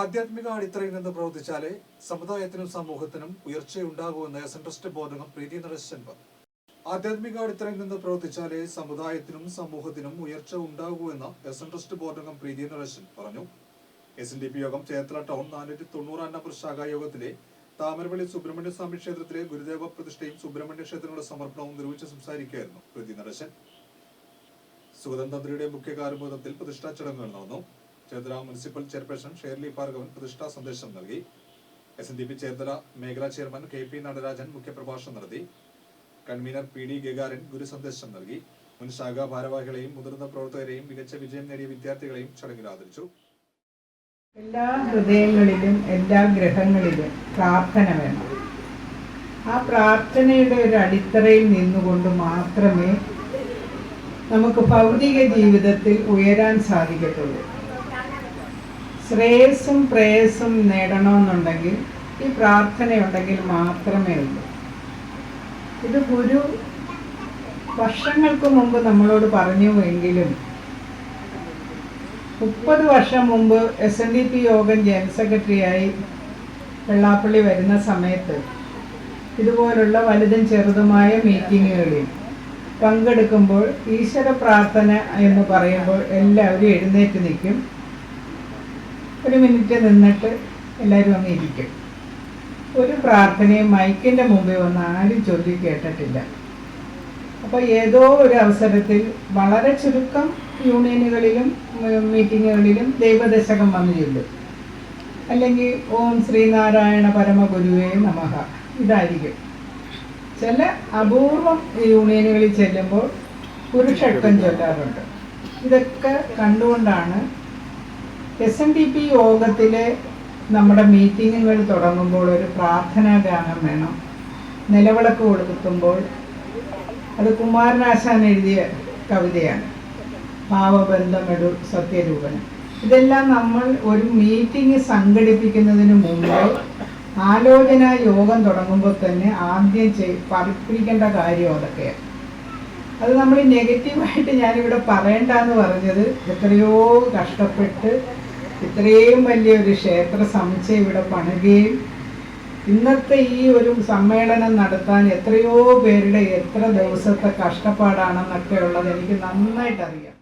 ആധ്യാത്മിക അടിത്തറയിൽ നിന്ന് പ്രവർത്തിച്ചാലേ സമുദായത്തിനും സമൂഹത്തിനും ഉയർച്ചയുണ്ടാകുമെന്ന് S N trust board Preethi Natesan പറഞ്ഞു. ആധ്യാത്മിക അടിത്തറയിൽ നിന്ന് പ്രവർത്തിച്ചാലേ സമുദായത്തിനും സമൂഹത്തിനും ഉയർച്ച ഉണ്ടാകുമെന്ന് S N trust board Preethi Natesan പറഞ്ഞു. എസ് എൻ ഡി പി യോഗം ചേർത്തല ടൗൺ നാനൂറ്റി തൊണ്ണൂറാം നമ്പർ ശാഖായോഗത്തിലെ താമരപള്ളി സുബ്രഹ്മണ്യ സ്വാമി ക്ഷേത്രത്തിലെ ഗുരുദേവ പ്രതിഷ്ഠയും സുബ്രഹ്മണ്യ ക്ഷേത്രങ്ങളുടെ സമർപ്പണവും നിർവഹിച്ച് സംസാരിക്കുകയായിരുന്നു പ്രീതി നരശൻ. സുഗതൻ തന്ത്രിയുടെ മുഖ്യ കാർമ്മികത്വത്തിൽ പ്രതിഷ്ഠാ ചടങ്ങുകൾ നടന്നു. Cherthala municipal chairperson Shirley Bhargavan പ്രതിഷ്ഠാ സന്ദേശം നൽകി. S N D P Cherthala മേഖലാ ചെയർമാൻ കെ പി നടരാജൻ മുഖ്യപ്രഭാഷണം നടത്തി. കൺവീനർ പി ഡി ഗഗാരൻ ഗുരുസന്ദേശം നൽകി. മുൻ ശാഖാ ഭാരവാഹികളെയും മുതിർന്ന പ്രവർത്തകരെയും മികച്ച വിജയം നേടിയ വിദ്യാർത്ഥികളെയും ചടങ്ങിൽ ആദരിച്ചു. എല്ലാ ഹൃദയങ്ങളിലും എല്ലാ ഗ്രഹങ്ങളിലും പ്രാർത്ഥന വേണം. ആ പ്രാർത്ഥനയുടെ ഒരു അടിത്തറയിൽ നിന്നുകൊണ്ട് മാത്രമേ നമുക്ക് ഭൗതിക ജീവിതത്തിൽ ഉയരാൻ സാധിക്കത്തുള്ളൂ. ശ്രേയസ്സും പ്രേയസ്സും നേടണമെന്നുണ്ടെങ്കിൽ ഈ പ്രാർത്ഥനയുണ്ടെങ്കിൽ മാത്രമേ ഉള്ളൂ. ഇത് ഗുരു വർഷങ്ങൾക്ക് മുമ്പ് നമ്മളോട് പറഞ്ഞു പറഞ്ഞുവെങ്കിലും മുപ്പത് വർഷം മുമ്പ് എസ് എൻ ഡി പി യോഗം ജനറൽ സെക്രട്ടറിയായി വെള്ളാപ്പള്ളി വരുന്ന സമയത്ത് ഇതുപോലുള്ള വലുതും ചെറുതുമായ മീറ്റിങ്ങുകളിൽ പങ്കെടുക്കുമ്പോൾ ഈശ്വര പ്രാർത്ഥന എന്ന് പറയുമ്പോൾ എല്ലാവരും എഴുന്നേറ്റ് നിൽക്കും. ഒരു മിനിറ്റ് നിന്നിട്ട് എല്ലാവരും അങ്ങ് ഇരിക്കും. ഒരു പ്രാർത്ഥനയും മൈക്കിന്റെ മുമ്പിൽ വന്ന് ആരും ചൊല്ലി കേട്ടിട്ടില്ല. അപ്പോൾ ഏതോ ഒരു അവസരത്തിൽ വളരെ ചുരുക്കം യൂണിയനുകളിലും മീറ്റിങ്ങുകളിലും ദൈവദശകം വന്നു ചൊല്ലും. അല്ലെങ്കിൽ ഓം ശ്രീനാരായണ പരമഗുരുവേ നമഹ. ഇതായിരിക്കും. ചില അപൂർവം യൂണിയനുകളിൽ ചെല്ലുമ്പോൾ പുരുഷക്കം ചൊല്ലാറുണ്ട്. ഇതൊക്കെ കണ്ടുകൊണ്ടാണ് എസ് എൻ ഡി പി യോഗത്തിൽ നമ്മുടെ മീറ്റിങ്ങുകൾ തുടങ്ങുമ്പോൾ ഒരു പ്രാർത്ഥനാ ഗാനം വേണം. നിലവിളക്ക് കൊടുക്കുമ്പോൾ അത് കുമാരനാശാൻ എഴുതിയ കവിതയാണ്. ഭാവബന്ധമെടു സത്യരൂപനം. ഇതെല്ലാം നമ്മൾ ഒരു മീറ്റിംഗ് സംഘടിപ്പിക്കുന്നതിന് മുമ്പ് ആലോചന യോഗം തുടങ്ങുമ്പോൾ തന്നെ ആദ്യം ചെയ് പഠിപ്പിക്കേണ്ട കാര്യം അതൊക്കെയാണ്. അത് നമ്മൾ നെഗറ്റീവായിട്ട് ഞാനിവിടെ പറയണ്ടെന്ന് പറഞ്ഞത് എത്രയോ കഷ്ടപ്പെട്ട് ഇത്രയും വലിയൊരു ക്ഷേത്ര സമുച്ചയം ഇവിടെ പണിയുകയും ഇന്നത്തെ ഈ ഒരു സമ്മേളനം നടത്താൻ എത്രയോ പേരുടെ എത്ര ദിവസത്തെ കഷ്ടപ്പാടാണെന്നൊക്കെ ഉള്ളത് എനിക്ക് നന്നായിട്ട് അറിയാം